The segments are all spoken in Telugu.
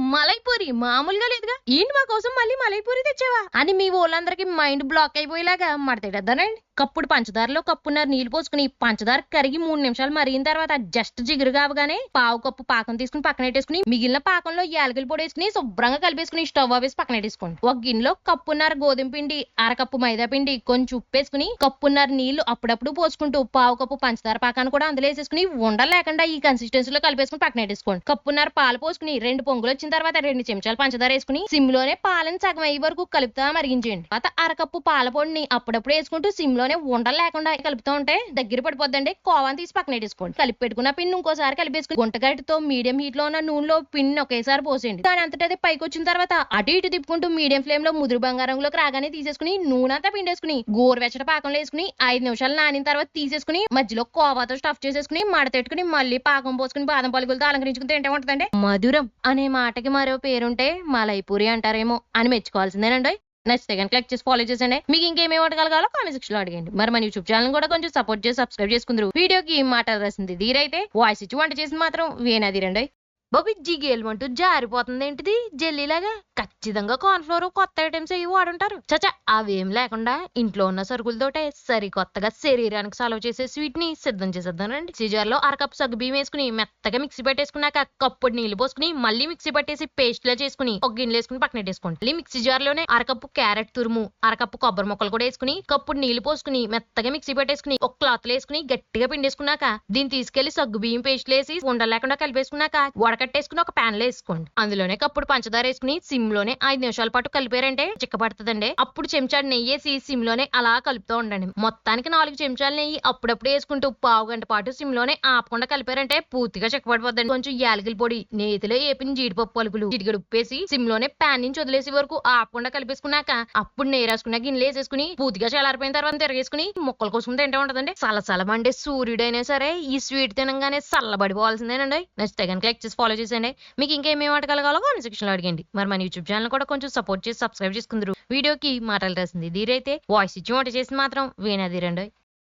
మలైపూరి. మామూలుగా లేదుగా. ఏంటి మా కోసం మళ్ళీ మలైపూరి తెచ్చావా? అని మీ వాళ్ళందరికీ మైండ్ బ్లాక్ అయిపోయేలాగా మడతేడద్దానండి కప్పుడు పంచదారలో కప్పున్నర నీళ్ళు పోసుకుని పంచదార కరిగి మూడు నిమిషాలు మరిగిన తర్వాత జస్ట్ జిగురు కావగానే పావు కప్పు పాకం తీసుకుని పక్కనెట్టేసుకుని మిగిలిన పాకంలో యాలకులు పొడి వేసుకుని శుభ్రంగా కలిపేసుకుని స్టవ్ వేసి పక్కనెట్టేసుకోండి ఒక గిన్నెలో కప్పున్నర గోధుమ పిండి అరకప్పు మైదా పిండి కొంచెం ఉప్పు వేసుకుని కప్పున్నర నీళ్ళు అప్పుడప్పుడు పోసుకుంటూ పావు కప్పు పంచదార పాకాన్ని కూడా అందులో వేసేసుకుని ఉండలు లేకుండా ఈ కన్సిస్టెన్సీలో కలిపేసుకుని పక్కనెట్టేసుకోండి కప్పున్నర పాలు పోసుకుని రెండు పొంగులు వచ్చిన తర్వాత రెండు చెంచాలు పంచదార వేసుకుని సిమ్లోనే పాలను సగం అయ్యే వరకు కలుపుతా మరిగించండి తర్వాత అరకప్పు పాల పొడిని అప్పుడప్పుడు వేసుకుంటూ సిమ్లో ఉండలు లేకుండా కలుపుతూ ఉంటే దగ్గర పడిపోద్దండి. కోవాన్ని తీసి పక్కన వేసుకోండి కలిపి పెట్టుకున్న పిన్ ఇంకోసారి కలిపేసుకుని గుంటగడ్డతో మీడియం హీట్లో ఉన్న నూనెలో పిన్ ఒకేసారి పోసేయండి. దాని అంతటా పైకి వచ్చిన తర్వాత అటు ఇటు తిప్పుకుంటూ మీడియం ఫ్లేమ్లో ముదురు బంగారంలోకి రాగానే తీసేసుకుని నూనె అంతా పిండేసుకుని గోరువెచ్చట పాకంలో వేసుకుని ఐదు నిమిషాలు నానిన తర్వాత తీసేసుకుని మధ్యలో కోవాతో స్టఫ్ చేసేసుకుని మడతెట్టుకుని మళ్ళీ పాకం పోసుకుని బాదం పలుకులతో అలంకరించుకుని తింటే ఉంటదండి. మధురం అనే మాటకి మరో పేరుంటే మలైపూరి అంటారేమో అని మెచ్చుకోవాల్సిందేనండి నచ్చితే కనుక క్లిక్ చేసి ఫాలో చేసండి మీకు ఇంకేమేమి వంటకాలు కావాలో కామెంట్ సెక్షన్లో అడగండి. మరి మన యూట్యూబ్ ఛానల్ కూడా కొంచెం సపోర్ట్ చేసి సబ్స్క్రైబ్ చేసుకుందరు. వీడియోకి మాట రాసింది దీరైతే వాయిస్ ఇచ్చి వంట చేసింది మాత్రం వేనాదిరండి. బాబు జిగేలమంటూ జారిపోతుంది ఏంటిది జెల్లీలాగా ఖచ్చితంగా కార్న్ఫ్లోర్ కొత్త ఐటమ్స్ అవి వాడుంటారు. చచ్చా అవేం లేకుండా ఇంట్లో ఉన్న సరుకులతోటే సరికొత్తగా శరీరానికి సలవ చేసే స్వీట్ని సిద్ధం చేసేద్దానండి సిజర్లో అరకప్ సగ్గు బియ్యం వేసుకుని మెత్తగా మిక్సీ పెట్టేసుకున్నాక కప్పుడు నీళ్ళు పోసుకుని మళ్ళీ మిక్సీ పట్టేసి పేస్ట్ లా చేసుకుని ఒక గిన్నెలు వేసుకుని పక్కన పెట్టేసుకోండి. మళ్ళీ మిక్సీ జార్లోనే అరకప్పు క్యారెట్ తురుము అరకప్పు కొబ్బరి ముక్కలు కూడా వేసుకుని కప్పుడు నీళ్ళు పోసుకుని మెత్తగా మిక్సీ పెట్టేసుకుని ఒక క్లాత్ వేసుకుని గట్టిగా పిండేసుకున్నాక దీన్ని తీసుకెళ్ళి సగ్గు బియ్యం పేస్ట్ వేసి ఉండలేకుండా కలిపేసుకున్నాక వడకట్టేసుకుని ఒక ప్యాన్లో వేసుకోండి. అందులోనే కప్పుడు పంచదార వేసుకుని సిమ్లో లోనే ఐదు నిమిషాల పాటు కలిపారంటే చిక్కబడుతుందండి అప్పుడు చెంచాడు నెయ్యి వేసి సిమ్లోనే అలా కలుపుతూ ఉండండి. మొత్తానికి నాలుగు చెంచాలు నెయ్యి అప్పుడప్పుడు వేసుకుంటూ పావు గంట పాటు సిమ్లోనే ఆపకుండా కలిపారంటే పూర్తిగా చిక్కబడిపోద్దండి కొంచెం యాలకుల పొడి నేతిలో ఏపిన జీడిపప్పు పలుకులు జిడిగడు ఉప్పేసి సిమ్లోనే ప్యాన్ నుంచి వదిలేసే వరకు ఆపకుండా కలిపేసుకున్నాక అప్పుడు నెయ్యి రాసుకున్న గిన్నెలు వేసేసుకుని పూర్తిగా చల్లారిపోయిన తర్వాత తిరగేసుకుని ముక్కలు కోసుకుని తింటే ఉంటదండి. సలసలమండే సూర్యుడైనా సరే ఈ స్వీట్ తినంగానే చల్లబడిపోవాల్సిందేనండి. నచ్చితే కనుక లైక్ చేసి ఫాలో చేసేయండి. మీకు ఇంకేమేమి వంటకాలు కావాలో కామెంట్ సెక్షన్లో అడిగండి. మరి మన యూట్యూబ్ ఛానల్ కూడా కొంచెం సపోర్ట్ చేసి సబ్స్క్రైబ్ చేసుకుందరు. వీడియోకి మాటలు రాసింది దీరైతే వాయిస్ ఇచ్చి వంట చేసి మాత్రం వీణాధీరండి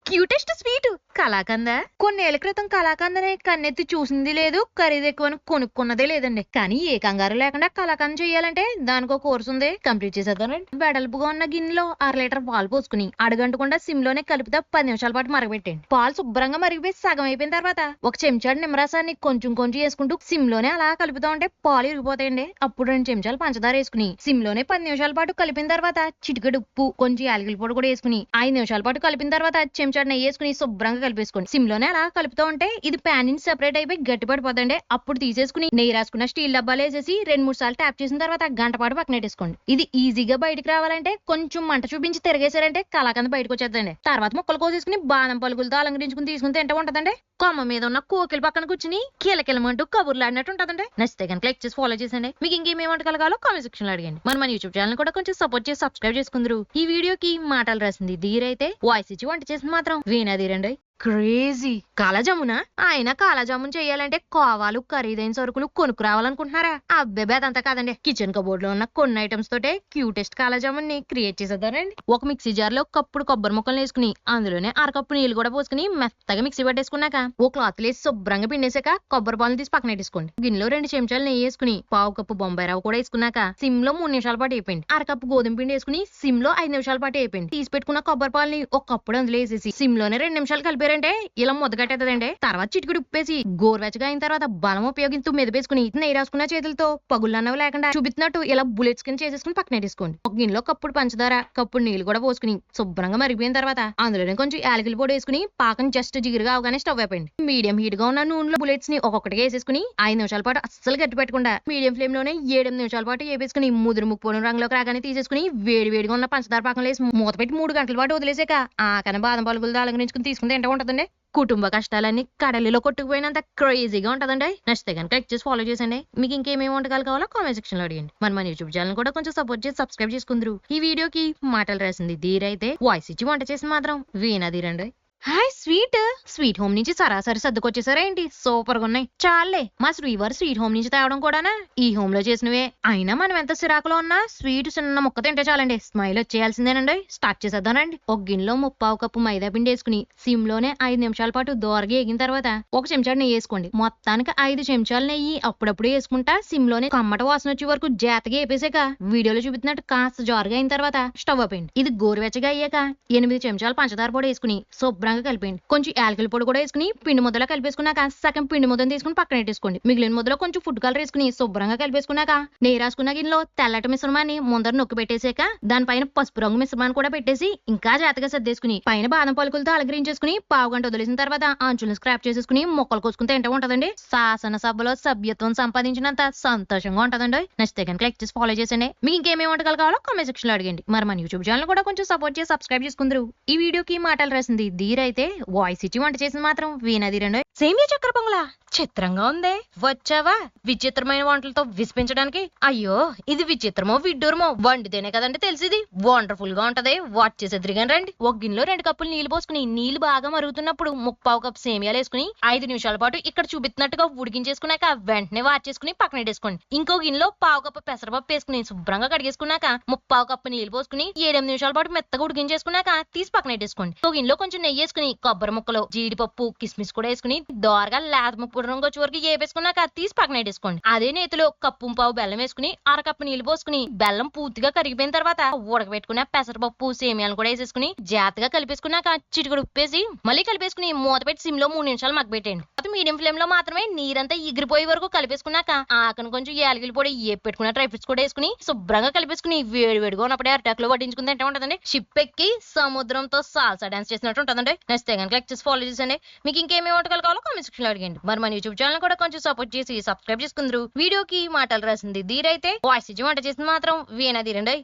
క్యూటెస్ట్ స్వీట్. కలాకంద కొన్నేళ్ళ క్రితం కలాకందని కన్నెత్తి చూసింది లేదు ఖరీదు ఎక్కువ కొనుక్కున్నదే లేదండి. కానీ ఏ కంగారు లేకుండా కలాకంద చేయాలంటే దానికి ఒక కోర్సు ఉంది. కంప్లీట్ చేసేద్దానండి వెడల్పుగా ఉన్న గిన్నెలో అర లీటర్ పాలు పోసుకుని అడగంటకుండా సిమ్లోనే కలిపితే పది నిమిషాల పాటు మరగబెట్టండి పాలు శుభ్రంగా మరిగిపోయి సగం అయిపోయిన తర్వాత ఒక చెంచాడు నిమ్మరసాన్ని కొంచెం కొంచెం వేసుకుంటూ సిమ్లోనే అలా కలుపుతా ఉంటే పాలు ఇరిగిపోతాయండి. అప్పుడు రెండు చెంచాలు పంచదార వేసుకుని సిమ్లోనే పది నిమిషాల పాటు కలిపిన తర్వాత చిటికెడు ఉప్పు కొంచెం యాలకుల పొడి కూడా వేసుకుని ఐదు నిమిషాల పాటు కలిపిన తర్వాత చెంచాడు నెయ్యి వేసుకుని శుభ్రంగా కలిపేసుకోండి. సిమ్లోనే అలా కలుపుతూ ఉంటే ఇది ప్యాన్ నుంచి సెపరేట్ అయిపోయి గట్టిపడిపోదండి అప్పుడు తీసేసుకుని నెయ్యి రాసుకున్న స్టీల్ డబ్బాలు వేసేసి రెండు మూడు సార్లు ట్యాప్ చేసిన తర్వాత గంట పాటు పక్కన పెట్టేసుకోండి. ఇది ఈజీగా బయటకు రావాలంటే కొంచెం మంట చూపించి తిరిగేసారంటే కలాకంద బయటకు వచ్చేద్దండి. తర్వాత ముక్కలు కోసేసుకుని బాదం పలుకులతో అలంకరించుకుని తీసుకుని తింటూ ఉంటదండి. కొమ్మ మీద ఉన్న కోకిల పక్కన కూర్చుని కీలకెలమంటూ కబుర్లు ఆడినట్టు ఉంటదండి నచ్చితే కనుక లైక్ చేసి ఫాలో చేసండి మీకు ఇంకేమేమి వంటకాలు కావాలో కామెంట్ సెక్షన్లో అడిగండి. మరి మన యూట్యూబ్ ఛానల్ కూడా కొంచెం సపోర్ట్ చేసి సబ్స్క్రైబ్ చేసుకుందరు. ఈ వీడియోకి మాటలు రాసింది ధీరైతే. వాయిస్ ఇచ్చి వంట చేసింది మాత్రం. వీణాధీరండి క్రేజీ. కాలజామునా? ఆయన కాలజామున్ చేయాలంటే కోవాలు ఖరీదైన సరుకులు కొనుక్కు రావాలనుకుంటున్నారా అబ్బే అదంతా కాదండి. కిచెన్ కబోర్డ్లో ఉన్న కొన్ని ఐటమ్స్ తోటే క్యూటెస్ట్ కాలజామున్ని క్రియేట్ చేసేద్దారండి ఒక మిక్సీ జార్లో కప్పుడు కొబ్బరి ముక్కలు వేసుకుని అందులోనే అరకప్పు నీళ్ళు కూడా పోసుకుని మెత్తగా మిక్సీ పట్టేసుకున్నాక ఓ క్లాత్ లేసి శుభ్రంగా పిండేసాక కొబ్బరి పాలు తీసి పక్కన పెట్టేసుకోండి. గిన్నెలో రెండు చెంచాలు నెయ్యి వేసుకుని పావు కప్పు బొంబాయి రవ్వ కూడా వేసుకున్నాక సిమ్లో మూడు నిమిషాల పాటు అయిపోయింది అరకప్పు గోధుమ పిండి వేసుకుని సిమ్లో ఐదు నిమిషాల పాటు అయిపోయింది తీసి పెట్టుకున్న కొబ్బరి పాలని ఒక కప్పుడు అందులో వేసేసి సిమ్లోనే రెండు నిమిషాలు కలిపి కలిపారంటే ఇలా ముద్దగట్టేదండి తర్వాత చిటికెడు ఉప్పేసి గోరువెచ్చగా అయిన తర్వాత బలం ఉపయోగించు మెదిపేసుకుని నెయ్యి రాసుకున్న చేతులతో పగుళ్ళన్నవి లేకుండా చూపిస్తున్నట్టు ఇలా బుల్లెట్స్ కింద చేసేసుకుని పక్కన పెట్టేసుకోండి ఒక గిన్నెలో కప్పుడు పంచదార కప్పుడు నీళ్ళు కూడా పోసుకుని శుభ్రంగా మరిగిపోయిన తర్వాత అందులోనే కొంచెం యాలకులు పొడి వేసుకుని పాకం జస్ట్ జిగురుగా అవగానే స్టవ్ అయిపోయింది మీడియం హీట్గా ఉన్న నూనెలో బుల్లెట్స్ని ఒక్కొక్కటిగా వేసేసుకుని ఐదు నిమిషాల పాటు అస్సలు గట్టి పెట్టకుండా మీడియం ఫ్లేమ్లోనే ఏడెనిమిది నిమిషాల పాటు వేపేసుకుని ముదురు ముప్పు రంగులోకి రాగానే తీసేసుకుని వేడి వేడిగా ఉన్న పంచదార పాకం వేసి మూత పెట్టి మూడు గంటల పాటు వదిలేసాక ఆ కన బాదం పలుకులు అలంకరించుకుని తీసుకుని తింటే ఉంటదండి కుటుంబ కష్టాలన్నీ కడలిలో కొట్టుకుపోయినంత క్రేజీగా ఉంటదండి. నచ్చితే కనుక క్లిక్ చేసి ఫాలో చేసండి మీకు ఇంకేమేమి వంటకాలు కావాలో కామెంట్ సెక్షన్లో అడిగండి. మరి మన యూట్యూబ్ ఛానల్ కూడా కొంచెం సపోర్ట్ చేసి సబ్స్క్రైబ్ చేసుకుందరు. ఈ వీడియోకి మాటలు రాసింది ధీరైతే. వాయిస్ ఇచ్చి వంట చేసి మాత్రం వీణా ధీరండి. Hi sweet. స్వీట్ హోమ్ నుంచి సరాసరి సర్దుకొచ్చేసారా ఏంటి? సూపర్గా ఉన్నాయి. చాలే మా శ్రీవారు స్వీట్ హోమ్ నుంచి తేవడం కూడానా? ఈ హోమ్లో చేసినవే. అయినా మనం ఎంత సిరాకులో ఉన్నా స్వీట్ చిన్న ముక్క తింటే చాలండి. స్మైల్ వచ్చేయాల్సిందేనండి. స్టార్ట్ చేసేద్దానండి ఒక గిన్నెలో ముప్పావు కప్పు మైదా పిండి వేసుకుని సిమ్లోనే ఐదు నిమిషాల పాటు దోరగా ఎగిన తర్వాత ఒక చెంచాడు నెయ్యి వేసుకోండి. మొత్తానికి ఐదు చెంచాలు నెయ్యి అప్పుడప్పుడు వేసుకుంటా సిమ్లోనే కమ్మట వాసన వచ్చే వరకు జాతగా వేపేసాక వీడియోలో చూపిస్తున్నట్టు కాస్త జారుగా అయిన తర్వాత స్టవ్ ఆపేయండి. ఇది గోరువెచ్చగా అయ్యాక ఎనిమిది చెంచాలు పంచదార పొడి వేసుకుని శుభ్రంగా కలిపేయండి. కొంచెం యాలకల పొడి కూడా వేసుకుని పిండి ముద్దలో కలిపేసుకున్నాక సగం పిండి ముద్దను తీసుకుని పక్కన పెట్టేసుకోండి. మిగిలిన ముద్దలో కొంచెం ఫుడ్ కలర్ వేసుకుని శుభ్రంగా కలిపేసుకున్నాక నెయ్యి రాసుకున్న గిన్నెలో తెల్లటి మిశ్రమాన్ని ముందర నొక్కి పెట్టేసాక దానిపైన పసుపు రంగు మిశ్రమాన్ని కూడా పెట్టేసి ఇంకా జాతగా సర్దేసుకుని పైన బాదం పలుకులతో అలంకరించేసుకుని పావు గంట వదిలేసిన తర్వాత అంచులను స్క్రాప్ చేసేసుకుని మొక్కలు కోసుకుని తింటే ఉంటదండి. శాసన సభలో సభ్యత్వం సంపాదించినంత సంతోషంగా ఉంటదండి. నచ్చితే కనుక లైక్ చేసి ఫాలో చేసండి మీకు ఇంకేమేమి వంటకాలు కావాలో కామెంట్ సెక్షన్లో అడగండి. మరి మన యూట్యూబ్ ఛానల్ కూడా కొంచెం సపోర్ట్ చేసి సబ్స్క్రైబ్ చేసుకుందరు. ఈ వీడియోకి మాటలు రాసింది అయితే వాయిస్ ఇచ్చి వంట చేసింది మాత్రం వీణధీరండి సేమియా చక్కెర పొంగలా? చిత్రంగా ఉందే. వచ్చావా? విచిత్రమైన వంటలతో విసిపించడానికి. అయ్యో ఇది విచిత్రమో విడ్డూరమో. వండితేనే కదండి తెలిసింది. వండర్ఫుల్గా ఉంటది. వాచ్ చేసి ఎదురుగాని రండి. ఒక గిన్నెలో రెండు కప్పులు నీళ్ళు పోసుకుని నీళ్ళు బాగా మరుగుతున్నప్పుడు ముప్పావు కప్పు సేమియాలు వేసుకుని ఐదు నిమిషాల పాటు ఇక్కడ చూపిస్తున్నట్టుగా ఉడికించేసుకున్నాక వెంటనే వాచ్ చేసుకుని పక్కన పెట్టేసుకోండి. ఇంకో గిన్నెలో పావు కప్పు పెసరపప్పు వేసుకుని శుభ్రంగా కడిగేసుకున్నాక ముప్పావు కప్పు నీళ్ళు పోసుకుని ఏడెనిమిది నిమిషాల పాటు మెత్తగా ఉడికించేసుకున్నాక తీసి పక్కన పెట్టేసుకోండి. ఒక గిన్నెలో కొంచెం నెయ్యి వేసుకుని కొబ్బరి ముక్కలు జీడిపప్పు కిస్మిస్ కూడా వేసుకుని దోరగా లేత ముప్పు రంగు వచ్చే వరకు వేపేసుకున్నాక తీసి పక్కన పెట్టేసుకోండి. అదే నేతిలో కప్పు పావు బెల్లం వేసుకుని అరకప్పు నీళ్ళు పోసుకుని బెల్లం పూర్తిగా కరిగిపోయిన తర్వాత ఉడకబెట్టుకున్న పెసరపప్పు సేమియాలు కూడా వేసేసుకుని జాతగా కలిపేసుకున్నాక చిటికడు ఉప్పేసి మళ్ళీ కలిపేసుకుని మూత పెట్టి సిమ్లో మూడు నిమిషాలు మగ్గబెట్టండి మీడియం ఫ్లేమ్లో మాత్రమే నీరంతా ఎగిరిపోయే వరకు కలిపేసుకున్నాక ఆకను కొంచెం ఏలగిలి పొడి ఏ పెట్టుకున్న డ్రై ఫ్రూట్స్ కూడా వేసుకుని శుభ్రంగా కలిపేసుకుని వేడి వేడిగా ఉన్నప్పుడే అటాక్లో తింటే ఉంటదండి. షిప్ ఎక్కి సముద్రంతో సాల్సా డాన్స్ చేసినట్టు ఉంటదండి. నచ్చితే కనుక లైక్ చేసి ఫాలో చేసండి మీకు ఇంకేమి వంటకాలు కావాలో కామెంట్ సెక్షన్లో అడిగండి మరి మన యూట్యూబ్ ఛానల్ కూడా కొంచెం సపోర్ట్ చేసి సబ్స్క్రైబ్ చేసుకుందరు. వీడియోకి మాటలు రాసింది ధీరైతే. వాయిస్ ఇచ్చి వంట చేసింది మాత్రం వీణ ధీరండి.